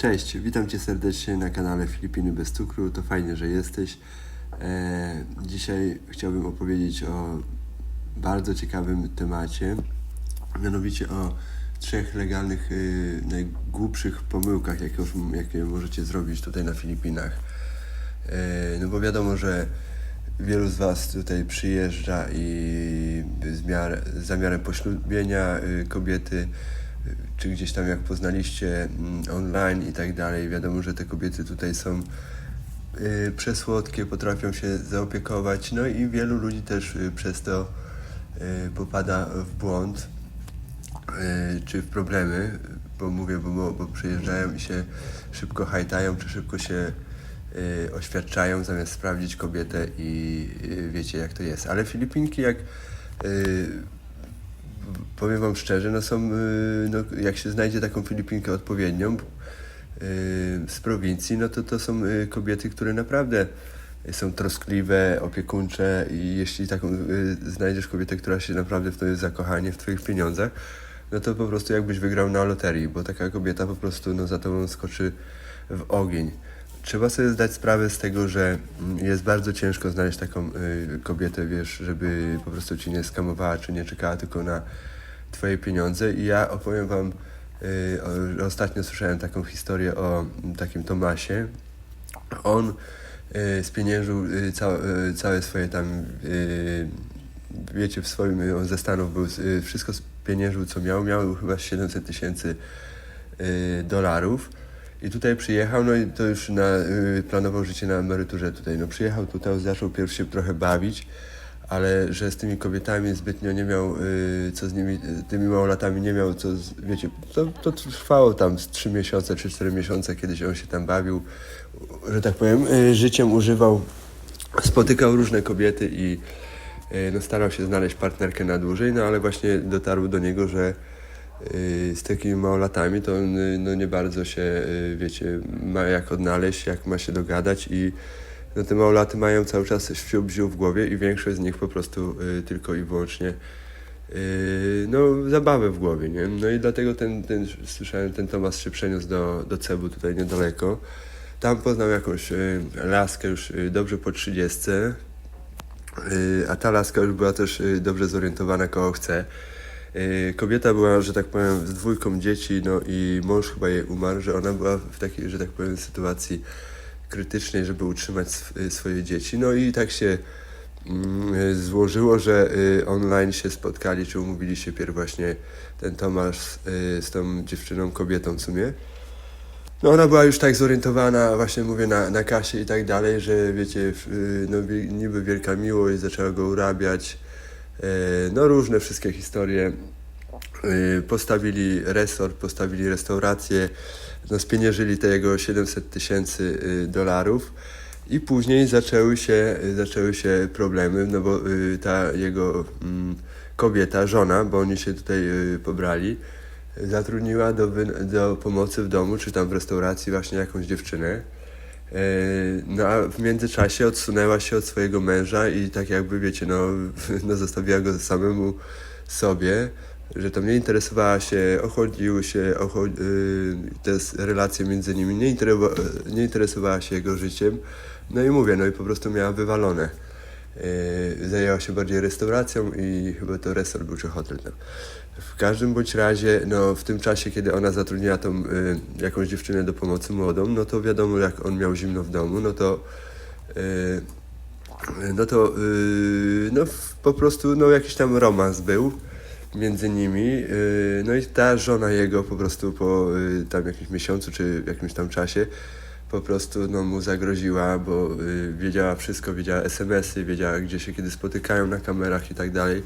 Cześć, witam Cię serdecznie na kanale Filipiny bez cukru. To fajnie, że jesteś. E, dzisiaj chciałbym opowiedzieć o bardzo ciekawym temacie, mianowicie o trzech legalnych, y, najgłupszych pomyłkach, jakie, jakie możecie zrobić tutaj na Filipinach. E, no bo wiadomo, że wielu z Was tutaj przyjeżdża i z, miar, z zamiarem poślubienia y, kobiety, czy gdzieś tam jak poznaliście mm, online i tak dalej. Wiadomo, że te kobiety tutaj są y, przesłodkie, potrafią się zaopiekować, no i wielu ludzi też y, przez to y, popada w błąd czy w problemy, bo mówię, bo, bo przyjeżdżają i się szybko hajtają, czy szybko się oświadczają, zamiast sprawdzić kobietę i wiecie jak to jest. Ale Filipinki jak powiem wam szczerze, no są, y, no, jak się znajdzie taką Filipinkę odpowiednią y, z prowincji, no to to są y, kobiety, które naprawdę są troskliwe, opiekuńcze i jeśli taką znajdziesz kobietę, która się naprawdę w to jest zakochanie, w twoich pieniądzach, no to po prostu jakbyś wygrał na loterii, bo taka kobieta po prostu no, za tobą skoczy w ogień. Trzeba sobie zdać sprawę z tego, że mm, jest bardzo ciężko znaleźć taką y, kobietę, wiesz, żeby po prostu ci nie skamowała, czy nie czekała tylko na twoje pieniądze. I ja opowiem wam, y, o, ostatnio słyszałem taką historię o mm, takim Tomasie. On y, spieniężył y, całe, y, całe swoje tam, y, wiecie, w swoim, y, on ze Stanów był, y, wszystko spieniężył co miał, miał chyba 700 tysięcy y, dolarów. I tutaj przyjechał, no i to już na, y, planował życie na emeryturze tutaj. No przyjechał tutaj, zaczął pierw się trochę bawić, ale że z tymi kobietami zbytnio nie miał, y, co z nimi, y, tymi małolatami nie miał, co, z, wiecie, to, to trwało tam z 3 miesiące czy 4 miesiące, kiedyś on się tam bawił, że tak powiem, życiem używał, spotykał różne kobiety i no, starał się znaleźć partnerkę na dłużej, no ale właśnie dotarło do niego, że z takimi małolatami to on y, no, nie bardzo się, y, wiecie, ma jak odnaleźć, jak ma się dogadać i no, te małolaty mają cały czas wsiu w głowie i większość z nich po prostu y, tylko i wyłącznie y, no, zabawę w głowie, nie? No i dlatego ten, ten słyszałem, ten Tomasz się przeniósł do, do Cebu tutaj niedaleko. Tam poznał jakąś y, laskę już y, dobrze po 30, y, a ta laska już była też y, dobrze zorientowana kogo chce. Y, Kobieta była, że tak powiem, z dwójką dzieci, no i mąż chyba jej umarł, że ona była w takiej, że tak powiem, sytuacji krytycznej, żeby utrzymać y, swoje dzieci. No i tak się mm, y, złożyło, że online się spotkali, czy umówili się pierw właśnie ten Tomasz z tą dziewczyną, kobietą w sumie. No ona była już tak zorientowana, właśnie mówię, na, na kasie i tak dalej, że wiecie, no niby wielka miłość, zaczęła go urabiać, no różne wszystkie historie. Y, Postawili resort, postawili restaurację, no spieniężyli te jego 700 tysięcy y, dolarów i później zaczęły się, zaczęły się problemy, no bo ta jego mm, kobieta, żona, bo oni się tutaj pobrali, zatrudniła do, do pomocy w domu, czy tam w restauracji właśnie jakąś dziewczynę. E, No a w międzyczasie odsunęła się od swojego męża i tak jakby wiecie, no, no zostawiła go samemu sobie, że tam nie interesowała się, ochodziły się, ocho, y, te relacje między nimi, nie, interesowała, nie interesowała się jego życiem. No i mówię, no i po prostu miała wywalone. E, Zajęła się bardziej restauracją i chyba to resort był czy hotel tam. W każdym bądź razie, no w tym czasie, kiedy ona zatrudniła tą y, jakąś dziewczynę do pomocy młodą, no to wiadomo, jak on miał zimno w domu, no to y, no to y, no po prostu no jakiś tam romans był między nimi. No i ta żona jego po prostu po tam jakimś miesiącu czy jakimś tam czasie po prostu no, mu zagroziła, bo y, wiedziała wszystko, wiedziała SMS-y, wiedziała gdzie się kiedy spotykają na kamerach i tak dalej.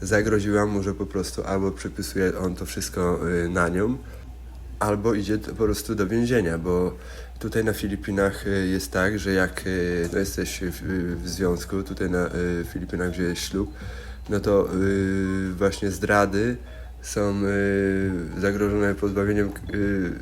Zagroziła mu, że po prostu albo przypisuje on to wszystko y, na nią, albo idzie po prostu do więzienia, bo tutaj na Filipinach y, jest tak, że jak y, no, jesteś w, w związku, tutaj na y, Filipinach wziąłeś ślub, no to y, właśnie zdrady są y, zagrożone pozbawieniem y,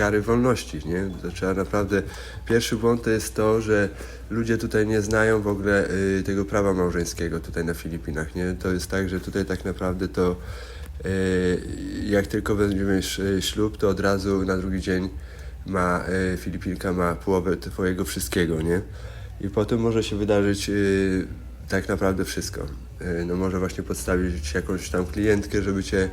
kary wolności, nie? To trzeba naprawdę... Pierwszy błąd to jest to, że ludzie tutaj nie znają w ogóle y, tego prawa małżeńskiego tutaj na Filipinach, nie? To jest tak, że tutaj tak naprawdę to y, jak tylko weźmiesz y, ślub, to od razu na drugi dzień ma, y, Filipinka ma połowę twojego wszystkiego, nie? I potem może się wydarzyć y, tak naprawdę wszystko. Y, no może właśnie podstawić jakąś tam klientkę, żeby cię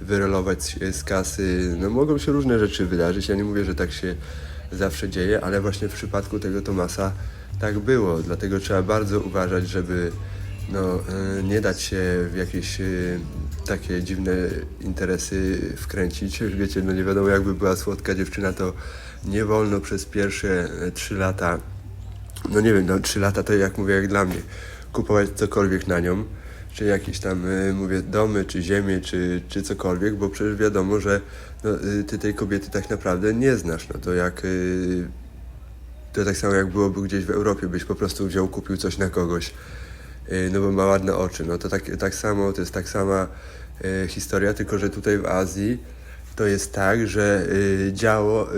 wyrolować z, kasy. No mogą się różne rzeczy wydarzyć. Ja nie mówię, że tak się zawsze dzieje, ale właśnie w przypadku tego Tomasa tak było. Dlatego trzeba bardzo uważać, żeby no, y, nie dać się w jakieś y, takie dziwne interesy wkręcić. Wiecie, no nie wiadomo jakby była słodka dziewczyna, to nie wolno przez pierwsze e, trzy lata, no nie wiem, no trzy lata to jak mówię, jak dla mnie, kupować cokolwiek na nią, czy jakieś tam, y, mówię, domy, czy ziemię, czy, czy cokolwiek, bo przecież wiadomo, że no, y, ty tej kobiety tak naprawdę nie znasz, no to jak y, to tak samo jak byłoby gdzieś w Europie, byś po prostu wziął, kupił coś na kogoś, no bo ma ładne oczy. No to tak, tak samo, to jest tak sama historia, tylko że tutaj w Azji to jest tak, że działo,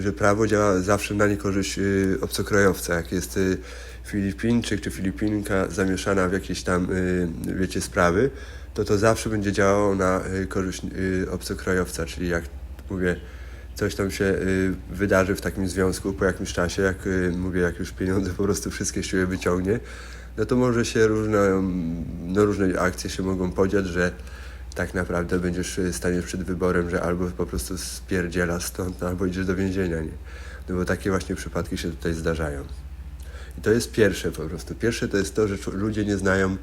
że prawo działa zawsze na niekorzyść obcokrajowca. Jak jest Filipińczyk czy Filipinka zamieszana w jakieś tam, yy, wiecie, sprawy, to to zawsze będzie działało na yy, korzyść yy, obcokrajowca, czyli jak mówię, coś tam się y, wydarzy w takim związku po jakimś czasie, jak y, mówię, jak już pieniądze po prostu wszystkie siebie wyciągnie, no to może się różne, no różne akcje się mogą podziać, że tak naprawdę będziesz y, staniesz przed wyborem, że albo po prostu spierdziela stąd, albo idziesz do więzienia, nie? No bo takie właśnie przypadki się tutaj zdarzają. I to jest pierwsze po prostu. Pierwsze to jest to, że ludzie nie znają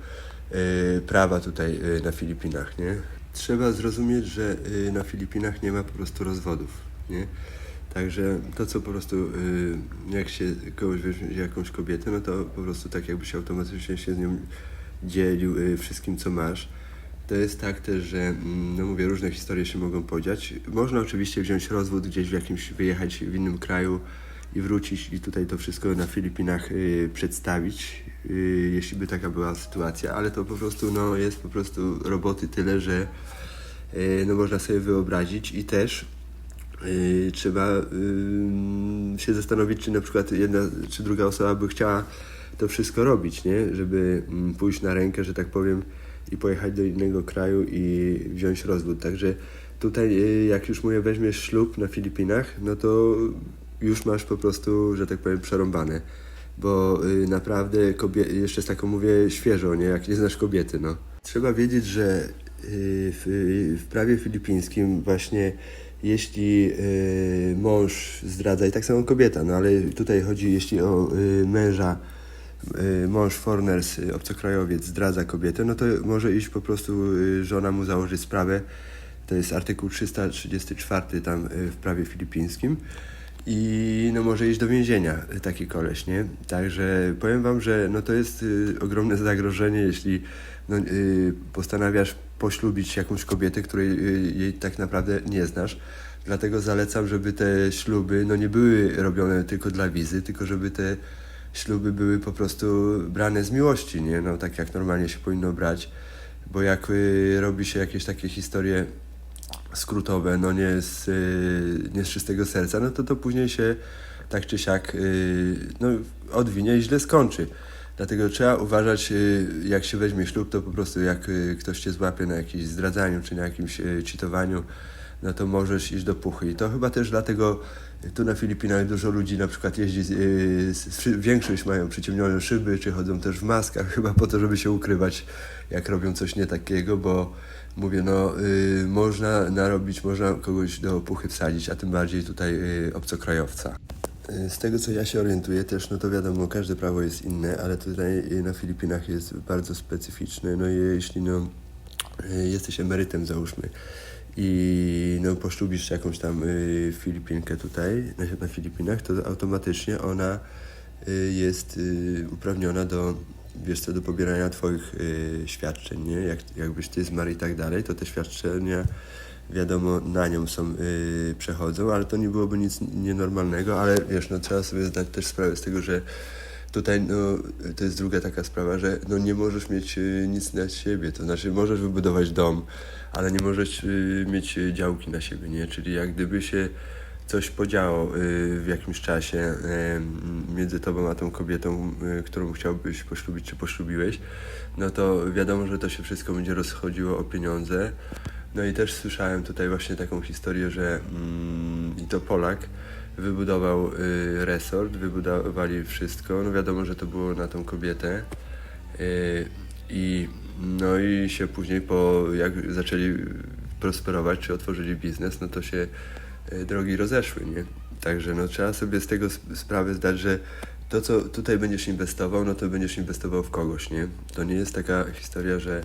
y, prawa tutaj y, na Filipinach, nie? Trzeba zrozumieć, że y, na Filipinach nie ma po prostu rozwodów, nie? Także to, co po prostu, y, jak się kogoś weźmie jakąś kobietę, no to po prostu tak jakbyś automatycznie się z nią dzielił y, wszystkim, co masz. To jest tak też, że, mm, no mówię, różne historie się mogą podziać. Można oczywiście wziąć rozwód gdzieś w jakimś, wyjechać w innym kraju i wrócić i tutaj to wszystko na Filipinach y, przedstawić, y, jeśli by taka była sytuacja, ale to po prostu, no, jest po prostu roboty tyle, że y, no, można sobie wyobrazić i też y, trzeba y, się zastanowić, czy na przykład jedna czy druga osoba by chciała to wszystko robić, nie? Żeby mm, pójść na rękę, że tak powiem, i pojechać do innego kraju i wziąć rozwód. Także tutaj, y, jak już mówię, weźmiesz ślub na Filipinach, no to już masz po prostu, że tak powiem, przerąbane. Bo y, naprawdę, kobie- jeszcze z taką mówię świeżo, nie? Jak nie znasz kobiety, no. Trzeba wiedzieć, że y, w, w prawie filipińskim właśnie jeśli y, mąż zdradza, i tak samo kobieta, no ale tutaj chodzi, jeśli o y, męża, y, mąż foreigners, y, obcokrajowiec zdradza kobietę, no to może iść po prostu, y, żona mu założy sprawę, to jest artykuł 334 tam y, w prawie filipińskim i no może iść do więzienia y, taki koleś, nie? Także powiem wam, że no to jest y, ogromne zagrożenie, jeśli no, y, postanawiasz poślubić jakąś kobietę, której y, jej tak naprawdę nie znasz. Dlatego zalecam, żeby te śluby no nie były robione tylko dla wizy, tylko żeby te śluby były po prostu brane z miłości, nie? No tak jak normalnie się powinno brać, bo jak y, robi się jakieś takie historie skrótowe, no nie z, y, nie z czystego serca, no to to później się tak czy siak y, no, odwinie i źle skończy. Dlatego trzeba uważać, y, jak się weźmie ślub, to po prostu jak ktoś cię złapie na jakimś zdradzaniu czy na jakimś cheatowaniu, no to możesz iść do puchy. I to chyba też dlatego tu na Filipinach dużo ludzi na przykład jeździ, y, z- większość mają przyciemnione szyby, czy chodzą też w maskach, chyba po to, żeby się ukrywać, jak robią coś nie takiego, bo mówię, no y, można narobić, można kogoś do puchy wsadzić, a tym bardziej tutaj y, obcokrajowca. Y, Z tego co ja się orientuję też, no to wiadomo, każde prawo jest inne, ale tutaj y, na Filipinach jest bardzo specyficzne. No i jeśli no, y, jesteś emerytem załóżmy i no, poślubisz jakąś tam y, Filipinkę tutaj na, na Filipinach, to automatycznie ona y, jest y, uprawniona do wiesz co, do pobierania twoich y, świadczeń, nie? Jak, jakbyś ty zmarł i tak dalej, to te świadczenia wiadomo na nią są, y, przechodzą, ale to nie byłoby nic nienormalnego, ale wiesz, no trzeba sobie zdać też sprawę z tego, że tutaj no, to jest druga taka sprawa, że no, nie możesz mieć y, nic na siebie, to znaczy możesz wybudować dom, ale nie możesz y, mieć y, działki na siebie, nie? Czyli jak gdyby się coś podziało w jakimś czasie między tobą a tą kobietą, którą chciałbyś poślubić czy poślubiłeś, no to wiadomo, że to się wszystko będzie rozchodziło o pieniądze. No i też słyszałem tutaj właśnie taką historię, że mm, i to Polak, wybudował y, resort, wybudowali wszystko. No wiadomo, że to było na tą kobietę. Y, I no i się później po jak zaczęli prosperować, czy otworzyli biznes, no to się y, drogi rozeszły, nie? Także no trzeba sobie z tego sp- sprawę zdać, że to co tutaj będziesz inwestował, no to będziesz inwestował w kogoś, nie? To nie jest taka historia, że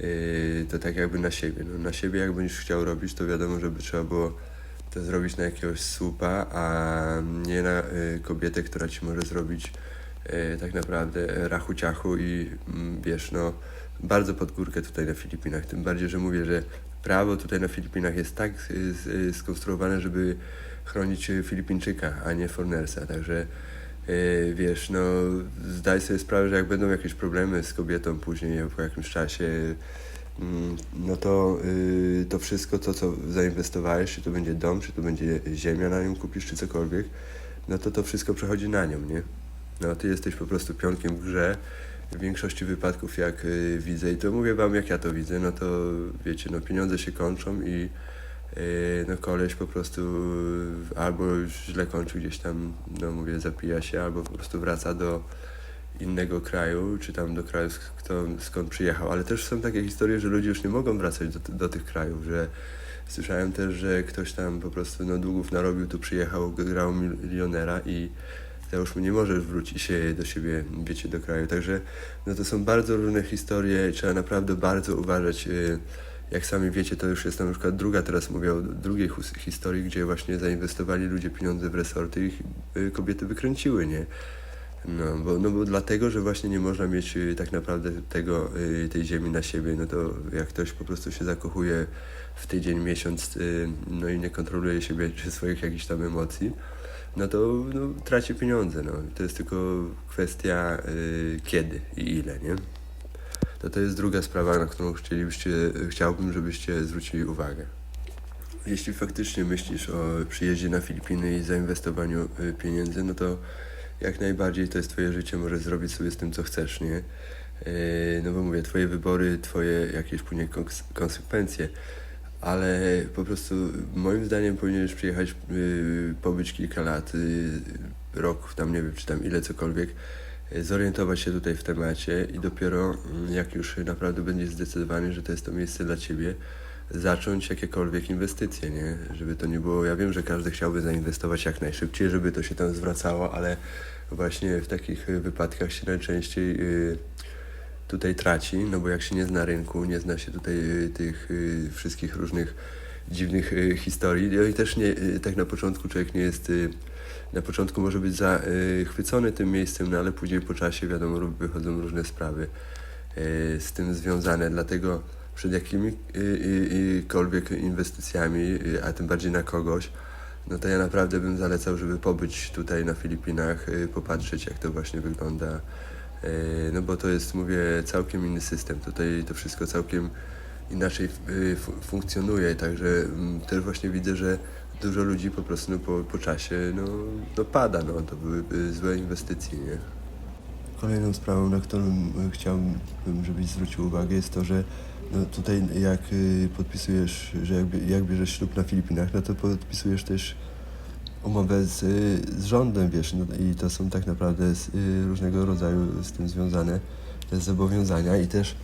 yy, to tak jakby na siebie. No, na siebie jak będziesz chciał robić, to wiadomo, żeby trzeba było to zrobić na jakiegoś słupa, a nie na y, kobietę, która ci może zrobić y, tak naprawdę rachu ciachu i mm, wiesz, no bardzo pod górkę tutaj na Filipinach. Tym bardziej, że mówię, że prawo tutaj na Filipinach jest tak y, y, skonstruowane, żeby chronić Filipińczyka, a nie foreignersa. Także y, wiesz, no zdaj sobie sprawę, że jak będą jakieś problemy z kobietą później po jakimś czasie, no to y, to wszystko to, co zainwestowałeś, czy to będzie dom, czy to będzie ziemia na nią kupisz, czy cokolwiek, no to to wszystko przechodzi na nią, nie? No ty jesteś po prostu pionkiem w grze. W większości wypadków jak y, widzę i to mówię wam jak ja to widzę, no to wiecie, no pieniądze się kończą i y, no koleś po prostu albo już źle kończy gdzieś tam, no mówię, zapija się, albo po prostu wraca do innego kraju, czy tam do kraju, kto, skąd przyjechał. Ale też są takie historie, że ludzie już nie mogą wracać do, do tych krajów, że słyszałem też, że ktoś tam po prostu no, długów narobił, tu przyjechał, grał milionera i to już nie możesz wrócić się do siebie, wiecie, do kraju. Także no to są bardzo różne historie trzeba naprawdę bardzo uważać. y, Jak sami wiecie, to już jest na przykład druga, teraz mówię o drugiej historii, gdzie właśnie zainwestowali ludzie pieniądze w resorty i y, kobiety wykręciły, nie? No bo, no bo dlatego, że właśnie nie można mieć y, tak naprawdę tego, y, tej ziemi na siebie, no to jak ktoś po prostu się zakochuje w tydzień, miesiąc, y, no i nie kontroluje siebie czy swoich jakichś tam emocji, no to no, traci pieniądze, no. To jest tylko kwestia kiedy i ile, nie? To to jest druga sprawa, na którą chcielibyście, chciałbym, żebyście zwrócili uwagę. Jeśli faktycznie myślisz o przyjeździe na Filipiny i zainwestowaniu pieniędzy, no to jak najbardziej to jest twoje życie, możesz zrobić sobie z tym, co chcesz, nie? Yy, No bo mówię, twoje wybory, twoje jakieś później kons- konsekwencje, ale po prostu moim zdaniem powinieneś przyjechać, yy, pobyć kilka lat, yy, rok, tam nie wiem, czy tam ile cokolwiek, zorientować się tutaj w temacie i dopiero mm, jak już naprawdę będziesz zdecydowany, że to jest to miejsce dla ciebie, zacząć jakiekolwiek inwestycje, nie? Żeby to nie było, ja wiem, że każdy chciałby zainwestować jak najszybciej, żeby to się tam zwracało, ale właśnie w takich wypadkach się najczęściej y, tutaj traci, no bo jak się nie zna rynku, nie zna się tutaj y, tych y, wszystkich różnych dziwnych historii, no i też nie, tak na początku człowiek nie jest, na początku może być zachwycony tym miejscem, no ale później po czasie wiadomo wychodzą różne sprawy z tym związane, dlatego przed jakimikolwiek inwestycjami, a tym bardziej na kogoś, no to ja naprawdę bym zalecał, żeby pobyć tutaj na Filipinach, y, popatrzeć jak to właśnie wygląda. Y, No bo to jest, mówię, całkiem inny system. Tutaj to wszystko całkiem inaczej y, fu- funkcjonuje, także mm, też właśnie widzę, że dużo ludzi po prostu no, po, po czasie no, no pada, no to były złe inwestycje, nie? Kolejną sprawą, na którą y, chciałbym, żebyś zwrócił uwagę, jest to, że no tutaj jak y, podpisujesz, że jak, jak bierzesz ślub na Filipinach, no to podpisujesz też umowę z, y, z rządem, wiesz, no i to są tak naprawdę z, y, różnego rodzaju z tym związane zobowiązania i też,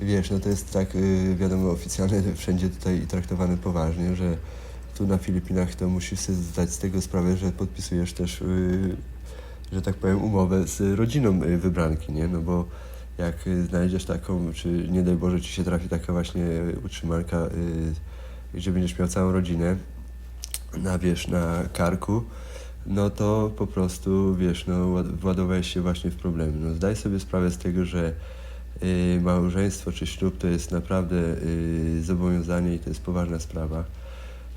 wiesz, no to jest tak, wiadomo, oficjalnie wszędzie tutaj traktowane poważnie, że tu na Filipinach to musisz sobie zdać z tego sprawę, że podpisujesz też, że tak powiem, umowę z rodziną y, wybranki, nie? No bo jak y, znajdziesz taką, czy nie daj Boże ci się trafi taka właśnie utrzymanka, y, gdzie będziesz miał całą rodzinę na, wiesz, na karku, no to po prostu, wiesz, no ład- władowałeś się właśnie w problemy. No zdaj sobie sprawę z tego, że y, małżeństwo czy ślub to jest naprawdę y, zobowiązanie i to jest poważna sprawa.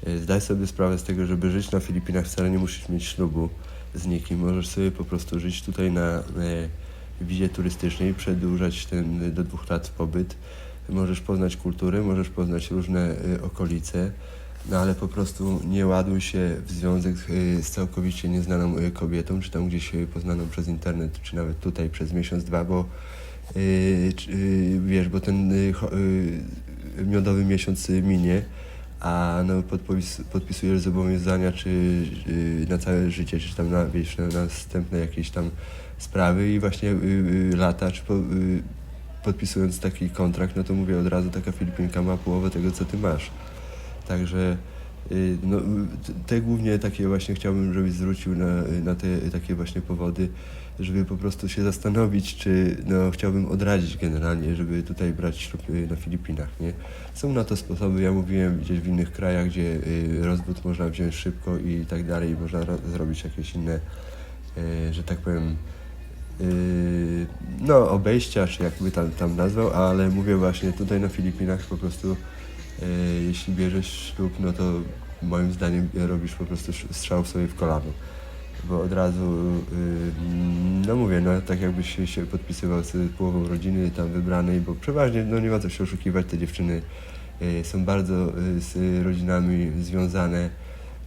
Y, Zdaj sobie sprawę z tego, żeby żyć na Filipinach wcale nie musisz mieć ślubu z nikim. Możesz sobie po prostu żyć tutaj na e, wizie turystycznej, przedłużać ten do dwóch lat pobyt. Możesz poznać kulturę, możesz poznać różne y, okolice, no ale po prostu nie ładuj się w związek y, z całkowicie nieznaną y, kobietą, czy tam gdzieś y, poznaną przez internet, czy nawet tutaj przez miesiąc, dwa, bo czy- y, wiesz, bo ten cho- y, miodowy miesiąc minie, a no, podpis, podpisujesz zobowiązania czy y, na całe życie, czy tam na, wiesz, na następne jakieś tam sprawy i właśnie y, y, lata, czy po, y, podpisując taki kontrakt, no to mówię od razu, taka Filipinka ma połowę tego, co ty masz. Także no, y, t- te głównie takie właśnie chciałbym, żebyś zwrócił na, na te takie właśnie powody, żeby po prostu się zastanowić, czy no, chciałbym odradzić generalnie, żeby tutaj brać ślub y, na Filipinach, nie? Są na to sposoby, ja mówiłem gdzieś w innych krajach, gdzie y, rozwód można wziąć szybko i tak dalej, można ro- zrobić jakieś inne, że tak powiem, no obejścia, czy jakby tam, tam nazwał, ale mówię właśnie tutaj na Filipinach po prostu jeśli bierzesz ślub, no to moim zdaniem robisz po prostu strzał sobie w kolano. Bo od razu, y, no mówię, no tak jakbyś się, się podpisywał z połową rodziny tam wybranej, bo przeważnie, no nie ma co się oszukiwać, te dziewczyny y, są bardzo y, z rodzinami związane.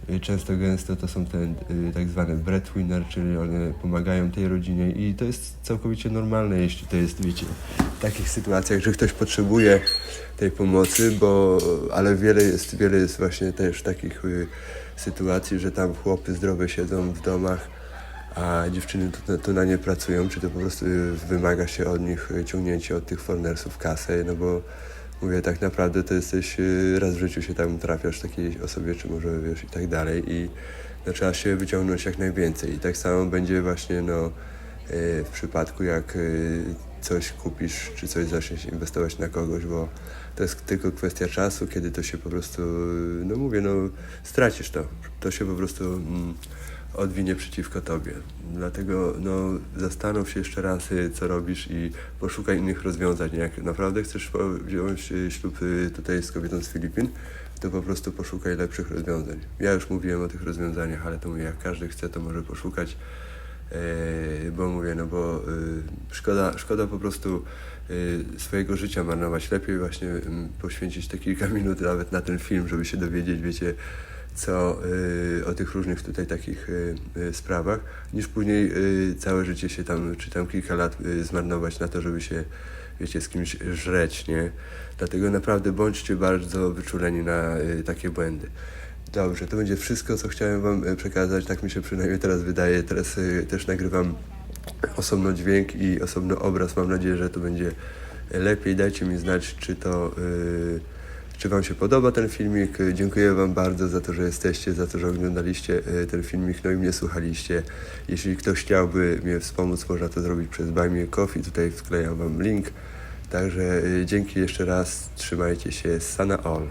Y, Często gęsto to są te y, tak zwane breadwinner, czyli one pomagają tej rodzinie i to jest całkowicie normalne, jeśli to jest, wiecie, w takich sytuacjach, że ktoś potrzebuje tej pomocy, bo ale wiele jest, wiele jest właśnie też takich y, sytuacji, że tam chłopy zdrowe siedzą w domach, a dziewczyny to, to na nie pracują, czy to po prostu y, wymaga się od nich ciągnięcie od tych foreignersów kasę, no bo mówię, tak naprawdę to jesteś, y, raz w życiu się tam trafiasz takiej osobie, czy może wiesz i tak dalej i no, trzeba się wyciągnąć jak najwięcej. I tak samo będzie właśnie no y, w przypadku jak y, coś kupisz, czy coś zaczniesz inwestować na kogoś, bo to jest tylko kwestia czasu, kiedy to się po prostu, no mówię, no stracisz to, to się po prostu mm, odwinie przeciwko tobie. Dlatego no, zastanów się jeszcze raz, y, co robisz i poszukaj innych rozwiązań. Jak naprawdę chcesz wziąć y, ślub y, tutaj z kobietą z Filipin, to po prostu poszukaj lepszych rozwiązań. Ja już mówiłem o tych rozwiązaniach, ale to mówię, jak każdy chce, to może poszukać. E, bo mówię, no bo y, szkoda, szkoda po prostu y, swojego życia marnować. Lepiej właśnie mm, poświęcić te kilka minut nawet na ten film, żeby się dowiedzieć, wiecie, co y, o tych różnych tutaj takich y, y, sprawach, niż później całe życie się tam, czy tam kilka lat zmarnować na to, żeby się, wiecie, z kimś żreć, nie? Dlatego naprawdę bądźcie bardzo wyczuleni na takie błędy. Dobrze, to będzie wszystko, co chciałem Wam przekazać. Tak mi się przynajmniej teraz wydaje. Teraz też nagrywam osobno dźwięk i osobno obraz. Mam nadzieję, że to będzie lepiej. Dajcie mi znać, czy to. Czy Wam się podoba ten filmik? Dziękuję Wam bardzo za to, że jesteście, za to, że oglądaliście e, ten filmik, no i mnie słuchaliście. Jeśli ktoś chciałby mnie wspomóc, można to zrobić przez Buy Me Coffee. Tutaj wklejam Wam link. Także e, dzięki jeszcze raz. Trzymajcie się. Sana all.